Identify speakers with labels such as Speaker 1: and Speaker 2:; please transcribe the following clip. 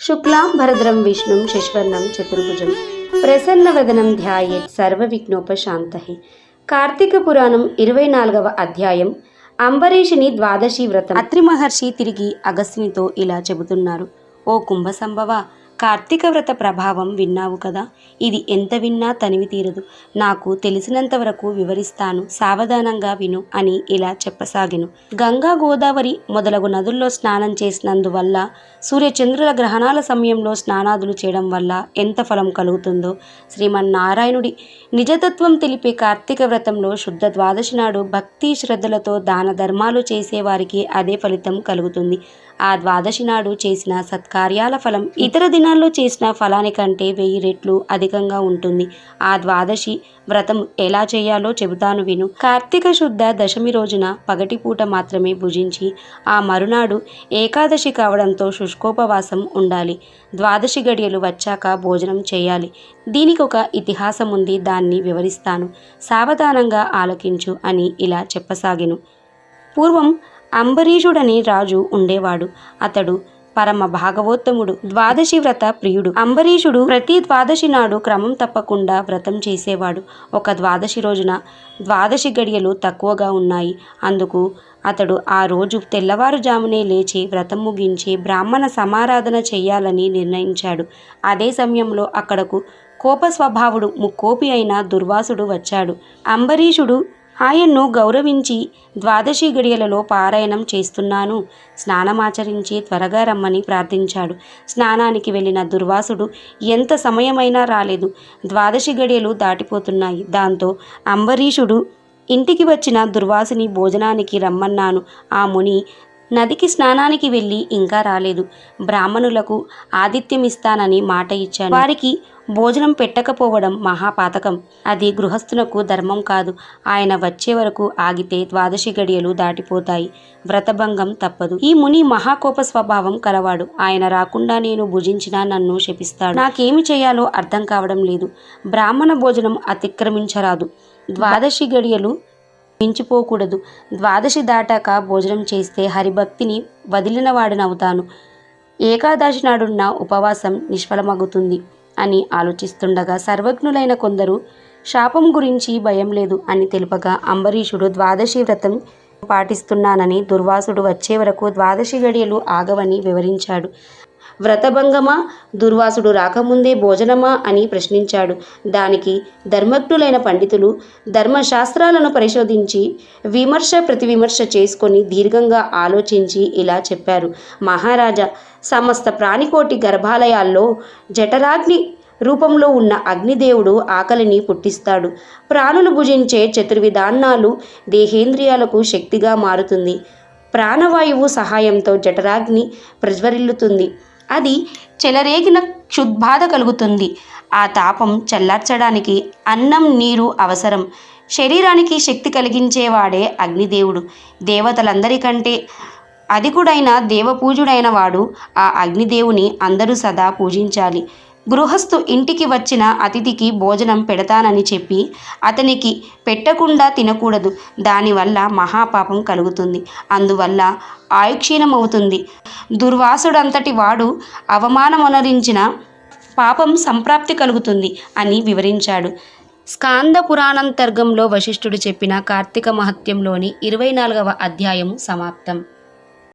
Speaker 1: శుక్లాం భరద్రం విష్ణుం శశ్వర్ణం చతుర్భుజం. ప్రసన్నవదనం ధ్యాయేత్ సర్వవిఘ్నోపశాంతహే కార్తీక పురాణం ఇరవై నాలుగవ అధ్యాయం. అంబరీషిని ద్వాదశి వ్రతం. అత్రి మహర్షి తిరిగి అగస్తినితో ఇలా చెబుతున్నారు. ఓ కుంభ సంభవ కార్తీక వ్రత ప్రభావం విన్నావు కదా? ఇది ఎంత విన్నా తనివి తీరదు. నాకు తెలిసినంత వరకు వివరిస్తాను. సావధానంగా విను అని ఇలా చెప్పసాగిను. గంగా గోదావరి మొదలగు నదుల్లో స్నానం చేసినందువల్ల సూర్యచంద్రుల గ్రహణాల సమయంలో స్నానాదులు చేయడం వల్ల ఎంత ఫలం కలుగుతుందో? శ్రీమన్నారాయణుడి నిజతత్వం తెలిపే కార్తీక వ్రతంలో శుద్ధ ద్వాదశి నాడు భక్తి శ్రద్ధలతో దాన ధర్మాలు చేసేవారికి అదే ఫలితం కలుగుతుంది. ఆ ద్వాదశి నాడు చేసిన సత్కార్యాల ఫలం ఇతర దినాల్లో చేసిన ఫలానికంటే వెయ్యి రెట్లు అధికంగా ఉంటుంది. ఆ ద్వాదశి వ్రతం ఎలా చేయాలో చెబుతాను విను. కార్తీక శుద్ధ దశమి రోజున పగటిపూట మాత్రమే భుజించి ఆ మరునాడు ఏకాదశి కావడంతో శుష్కోపవాసం ఉండాలి. ద్వాదశి గడియలు వచ్చాక భోజనం చేయాలి. దీనికి ఒక ఇతిహాసం ఉంది దాన్ని వివరిస్తాను. సావధానంగా ఆలకించు అని ఇలా చెప్పసాగిను. పూర్వం అంబరీషుడని రాజు ఉండేవాడు. అతడు పరమ భాగవోత్తముడు ద్వాదశి వ్రత ప్రియుడు. అంబరీషుడు ప్రతి ద్వాదశి నాడు క్రమం తప్పకుండా వ్రతం చేసేవాడు. ఒక ద్వాదశి రోజున ద్వాదశి గడియలు తక్కువగా ఉన్నాయి. అందుకు అతడు ఆ రోజు తెల్లవారుజామునే లేచి వ్రతం ముగించి బ్రాహ్మణ సమారాధన చేయాలని నిర్ణయించాడు. అదే సమయంలో అక్కడకు కోప స్వభావుడు ముక్కోపి అయిన దుర్వాసుడు వచ్చాడు. అంబరీషుడు ఆయన్ను గౌరవించి ద్వాదశి గడియలలో పారాయణం చేస్తున్నాను. స్నానమాచరించి త్వరగా రమ్మని ప్రార్థించాడు. స్నానానికి వెళ్ళిన దుర్వాసుడు ఎంత సమయమైనా రాలేదు. ద్వాదశి గడియలు దాటిపోతున్నాయి. దాంతో అంబరీషుడు ఇంటికి వచ్చిన దుర్వాసుని భోజనానికి రమ్మన్నాను. ఆ ముని నదికి స్నానానికి వెళ్ళి ఇంకా రాలేదు. బ్రాహ్మణులకు ఆతిథ్యం ఇస్తానని మాట ఇచ్చాను. వారికి భోజనం పెట్టకపోవడం మహాపాతకం. అది గృహస్థునకు ధర్మం కాదు. ఆయన వచ్చే వరకు ఆగితే ద్వాదశి గడియలు దాటిపోతాయి. వ్రతభంగం తప్పదు. ఈ ముని మహాకోప స్వభావం కలవాడు. ఆయన రాకుండా నేను భుజించినా నన్ను శపిస్తాడు. నాకేమి చేయాలో అర్థం కావడం లేదు. బ్రాహ్మణ భోజనం అతిక్రమించరాదు. ద్వాదశి గడియలు మించిపోకూడదు. ద్వాదశి దాటాక భోజనం చేస్తే హరిభక్తిని వదిలిన వాడినవుతాను ఏకాదశి నాడున్న ఉపవాసం నిష్ఫలమగుతుంది అని ఆలోచిస్తుండగా సర్వజ్ఞులైన కొందరు శాపం గురించి భయం లేదు అని తెలుపగా అంబరీషుడు ద్వాదశి వ్రతం పాటిస్తున్నానని దుర్వాసుడు వచ్చే వరకు ద్వాదశి గడియలు ఆగవని వివరించాడు. వ్రతభంగమా? దుర్వాసుడు రాకముందే భోజనమా? అని ప్రశ్నించాడు. దానికి ధర్మజ్ఞులైన పండితులు ధర్మశాస్త్రాలను పరిశోధించి విమర్శ ప్రతివిమర్శ చేసుకొని దీర్ఘంగా ఆలోచించి ఇలా చెప్పారు. మహారాజా సమస్త ప్రాణికోటి గర్భాలయాల్లో జఠరాగ్ని రూపంలో ఉన్న అగ్నిదేవుడు ఆకలిని పుట్టిస్తాడు. ప్రాణులు భుజించే చతుర్విధాన్నాలు దేహేంద్రియాలకు శక్తిగా మారుతుంది. ప్రాణవాయువు సహాయంతో జఠరాగ్ని ప్రజ్వరిల్లుతుంది. అది చెలరేగిన క్షుద్బాధ కలుగుతుంది. ఆ తాపం చల్లార్చడానికి అన్నం నీరు అవసరం. శరీరానికి శక్తి కలిగించేవాడే అగ్నిదేవుడు. దేవతలందరికంటే అధికుడైన దేవపూజుడైన వాడు ఆ అగ్నిదేవుని అందరూ సదా పూజించాలి. గృహస్థు ఇంటికి వచ్చిన అతిథికి భోజనం పెడతానని చెప్పి అతనికి పెట్టకుండా తినకూడదు. దానివల్ల మహాపాపం కలుగుతుంది. అందువల్ల ఆయుక్షీణమవుతుంది. దుర్వాసుడంతటి వాడు అవమానమొనరించిన పాపం సంప్రాప్తి కలుగుతుంది అని వివరించాడు. స్కాంద పురాణంతర్గంలో వశిష్ఠుడు చెప్పిన కార్తీక మహత్యంలోని ఇరవై నాలుగవ అధ్యాయం సమాప్తం.